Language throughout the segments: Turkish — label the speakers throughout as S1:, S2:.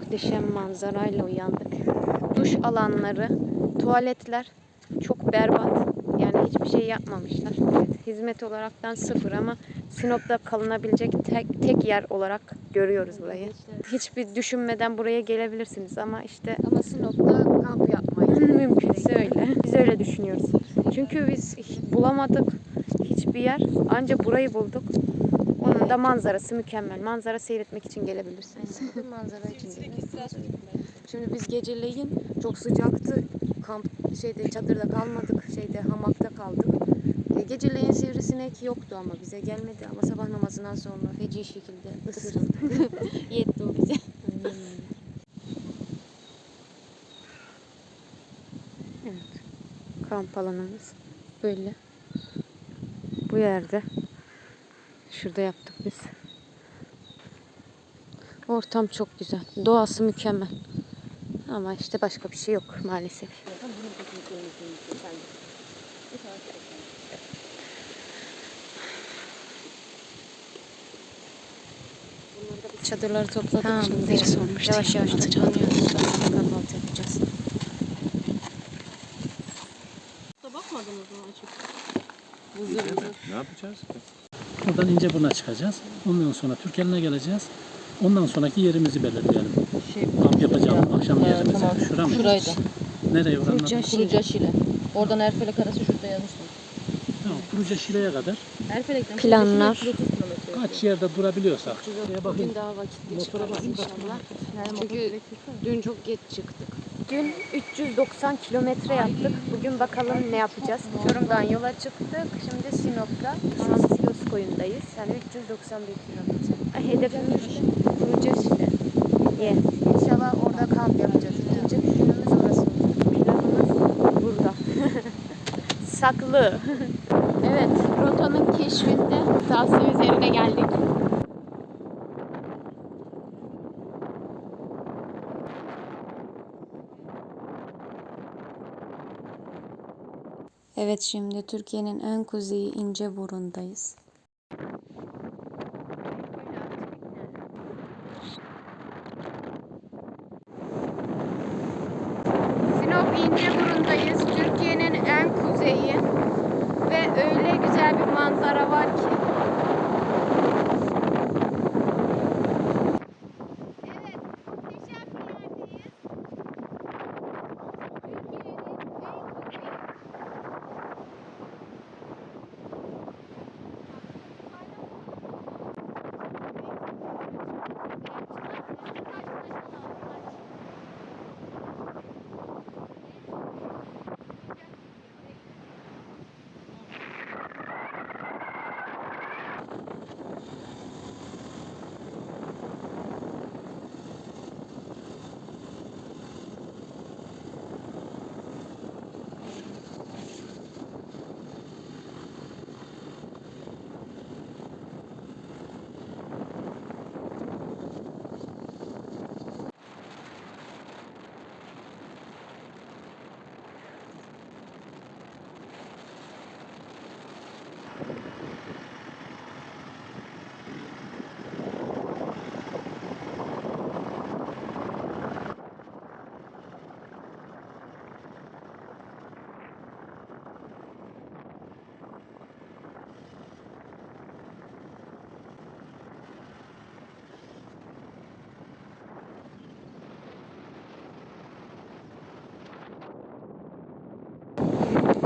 S1: muhteşem manzarayla uyandık. Duş alanları, tuvaletler çok berbat. Yani hiçbir şey yapmamışlar. Evet, hizmet olaraktan sıfır ama Sinop'ta kalınabilecek tek, tek yer olarak görüyoruz burayı. Hiçbir düşünmeden buraya gelebilirsiniz ama işte
S2: Ama Sinop'ta kamp yapmayı.
S1: mümkünse öyle. Biz öyle düşünüyoruz. Çünkü biz bulamadık hiçbir yer. Ancak burayı bulduk. Onun da manzarası mükemmel. Manzara seyretmek için gelebilirsiniz.
S2: manzara için.
S1: Şimdi biz geceleyin çok sıcaktı. Kamp şeyde çadırda kalmadık. Şeyde hamakta kaldık. E, geceleyin sivrisinek yoktu ama bize gelmedi ama sabah namazından sonra feci şekilde ısırıldı. Yetti o bize. evet. Kamp alanımız böyle. Bu yerde. Şurada yaptık biz. Ortam çok güzel. Doğası mükemmel. Ama işte başka bir şey yok maalesef. Çadırları topladık
S2: Tamam,
S1: şimdi.
S2: biri sormuştu.
S1: Yavaş yavaş
S2: Atacağım.
S1: Kahvaltı yapacağız.
S3: Da bakmadınız mı açıp?
S4: Ne yapacağız?
S5: Buradan İnceburnu'na çıkacağız. Ondan sonra Türkelin'e geleceğiz. Ondan sonraki yerimizi belirleyelim.
S3: Şey,
S5: Kamp yapacağım akşam
S3: Ha,
S5: yerimizi.
S3: tamam.
S5: Şura mı?
S3: Şuraydı.
S5: Nereye oranın adı?
S1: Kurca-
S3: Kurucaş ile. Oradan Erfelek arası şurada yazmıştım.
S5: Tamam. Kuruca Şile'ye kadar
S3: Erfelek'ten
S1: Planlar.
S3: Kurucaş'la 30 kilometre.
S5: kaç yerde durabiliyorsak. Şuraya bakayım.
S1: Bugün daha vakitli
S5: Motora
S1: inşallah. Çünkü dün çok geç çıktık. Dün 390 kilometre yaptık. Bugün bakalım ne yapacağız. Çorum'dan yola çıktık. Şimdi Sinop'ta. Koyundayız. Yani 391 kilometre. Ay, Hedefimiz Kurucaşile. Ye. İnşallah orada kamp yapacağız. İkinci günümüz orası. Planımız burada. Saklı. evet, rotanın keşfinde tavsiye üzerine geldik. Evet şimdi Türkiye'nin en kuzeyi İnceburun'dayız. İnceburun'dayız. Türkiye'nin en kuzeyi ve öyle güzel bir manzara var ki.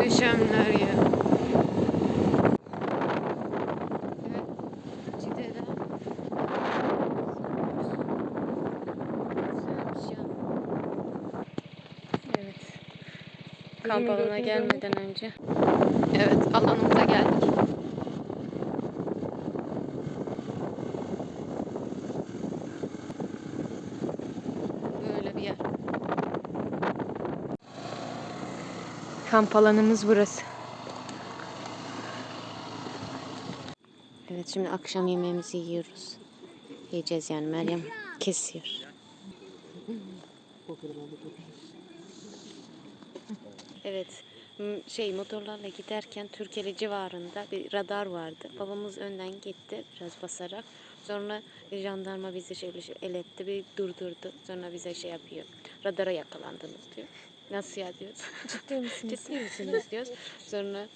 S1: Muhteşemler ya. Kamp alanına gelmeden önce. Evet, alanımıza geldik. Böyle bir yer. Kamp alanımız burası. Evet şimdi akşam yemeğimizi yiyoruz. Yiyeceğiz yani Meryem kesiyor. Evet şey motorlarla giderken Türkeli civarında bir radar vardı. Babamız önden gitti biraz basarak. Sonra jandarma bizi şey el etti, bir durdurdu. Sonra bize şey yapıyor. Radara yakalandınız diyor. Nasıl ya diyoruz.
S2: Ciddi misiniz?
S1: Ciddi misiniz diyoruz. Sonra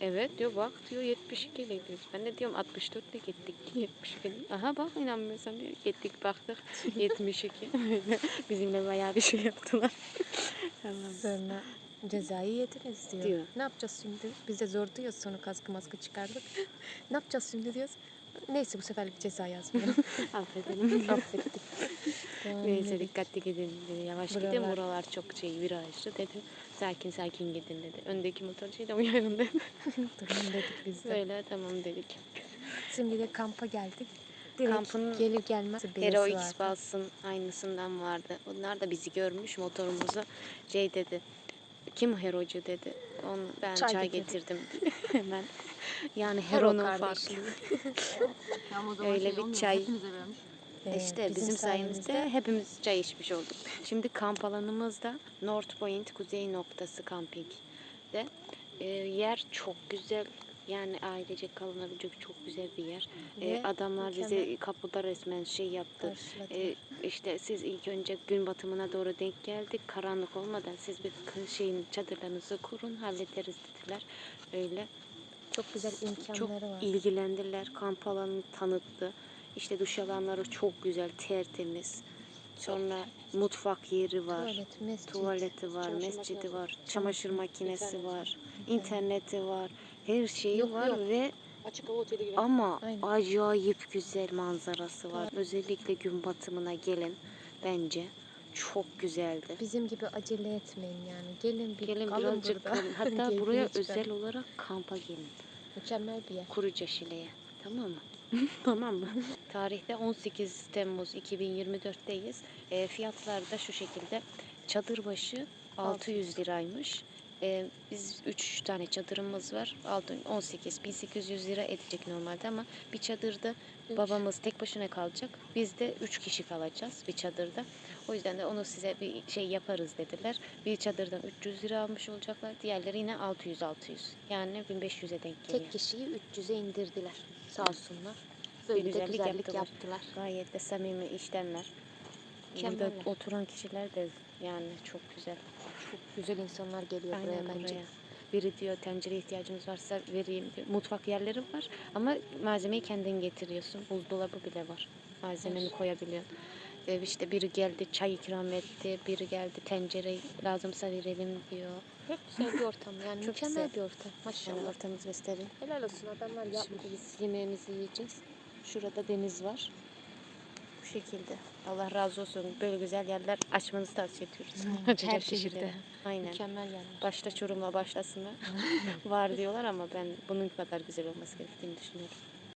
S1: evet diyor bak diyor 72 ile diyoruz. Ben de diyorum 64 ile gittik 72. Aha bak inanmıyorsan diyor. Gittik baktık 72. Bizimle bayağı bir şey yaptılar. Allah'ım.
S2: Sonra cezayı yediniz diyor.
S1: Diyor.
S2: Ne yapacağız şimdi? Biz de zor diyoruz sonra kaskı maskı çıkardık. ne yapacağız şimdi diyoruz. Neyse bu seferlik ceza yazmıyorum.
S1: Affedelim.
S2: Affettik.
S1: Neyse dikkatli gidin dedi. Yavaş gidin
S2: Buralar-
S1: buralar çok şey virajlı dedi. Sakin sakin gidin dedi. Öndeki motorcuyu da uyarın dedi.
S2: Durun dedik biz de.
S1: Böyle tamam dedik.
S2: Şimdi de kampa geldik. Direkt
S1: Kampın
S2: gelir gelmez
S1: Hero X. Pulse'ın aynısından vardı. Onlar da bizi görmüş motorumuza şey dedi. Kim Hero'cu dedi. Onu ben
S2: Çay
S1: çay,
S2: getirdim.
S1: hemen. Yani
S2: Hero
S1: Hero'nun farkı.
S2: kardeşliği.
S3: Tamam o zaman
S1: Öyle
S3: şey
S1: bir çay.
S2: Ee,
S1: İşte bizim, sayemizde hepimiz çay içmiş olduk. Şimdi kamp alanımızda North Point Kuzey Noktası Camping'de. Ee, yer çok güzel. Yani ailecek kalınabilecek çok güzel bir yer. Ee, adamlar bize
S2: mükemmel.
S1: kapıda resmen şey yaptı. Ee, işte siz ilk önce gün batımına doğru denk geldik. Karanlık olmadan siz bir şeyin çadırlarınızı kurun hallederiz dediler. Öyle
S2: çok güzel
S1: çok
S2: imkanları var.
S1: ilgilendiler. Kamp alanını tanıttı. İşte duş alanları çok güzel, tertemiz. Sonra mutfak yeri var.
S2: Tuvalet, mescit.
S1: Tuvaleti var,
S3: Çamaşır
S1: mescidi
S3: makinesi,
S1: var, çamaşır makinesi
S3: internet.
S1: var, interneti var. Her şeyi
S2: Yok,
S1: var
S2: yok.
S1: ve
S3: Açık hava oteli gibi.
S1: ama
S2: Aynen.
S1: acayip güzel manzarası var. Özellikle gün batımına gelin bence çok güzeldi.
S2: Bizim gibi acele etmeyin yani. Gelin bir
S1: Gelin
S2: kalın
S1: birazcık
S2: burada.
S1: kalın. Hatta buraya özel olarak kampa gelin.
S2: Mükemmel bir yer.
S1: Kuruca Şile'ye. Tamam mı? tamam mı? Tarihte 18 Temmuz 2024'teyiz. E, fiyatlar da şu şekilde. Çadır başı 600 liraymış. E, biz 3 tane çadırımız var. Altı- 18 1800 lira edecek normalde ama bir çadırda babamız tek başına kalacak. Biz de 3 kişi kalacağız bir çadırda. O yüzden de onu size bir şey yaparız dediler. Bir çadırdan 300 lira almış olacaklar. Diğerleri yine 600 600. Yani 1500'e denk geliyor.
S2: Tek kişiyi 300'e indirdiler. Sağ olsunlar. Böyle de
S1: güzellik
S2: güzellik
S1: yaptılar.
S2: yaptılar.
S1: Gayet de samimi işlemler. Burada oturan kişiler de yani çok güzel.
S2: Çok güzel insanlar geliyor
S1: Aynen
S2: buraya
S1: buraya.
S2: bence.
S1: Biri diyor tencere ihtiyacınız varsa vereyim diyor. Mutfak yerleri var ama malzemeyi kendin getiriyorsun. Buzdolabı bile var. Malzemeni koyabiliyorsun. Ee, işte biri geldi çay ikram etti, biri geldi tencere lazımsa verelim diyor.
S2: Çok güzel bir ortam yani
S1: Çok
S2: mükemmel
S1: güzel.
S2: bir ortam.
S1: Maşallah
S2: Maşallah.
S1: ortamız gösterin.
S2: Helal olsun adamlar yapmış.
S1: Şimdi biz yemeğimizi yiyeceğiz. Şurada deniz var. Şekilde. Allah razı olsun. Böyle güzel yerler açmanızı tavsiye ediyoruz.
S2: Her
S1: Açacak şehirde. Aynen.
S2: Mükemmel yerler.
S1: Başta Çorum'la başlasınlar. var diyorlar ama ben bunun kadar güzel olması gerektiğini düşünüyorum.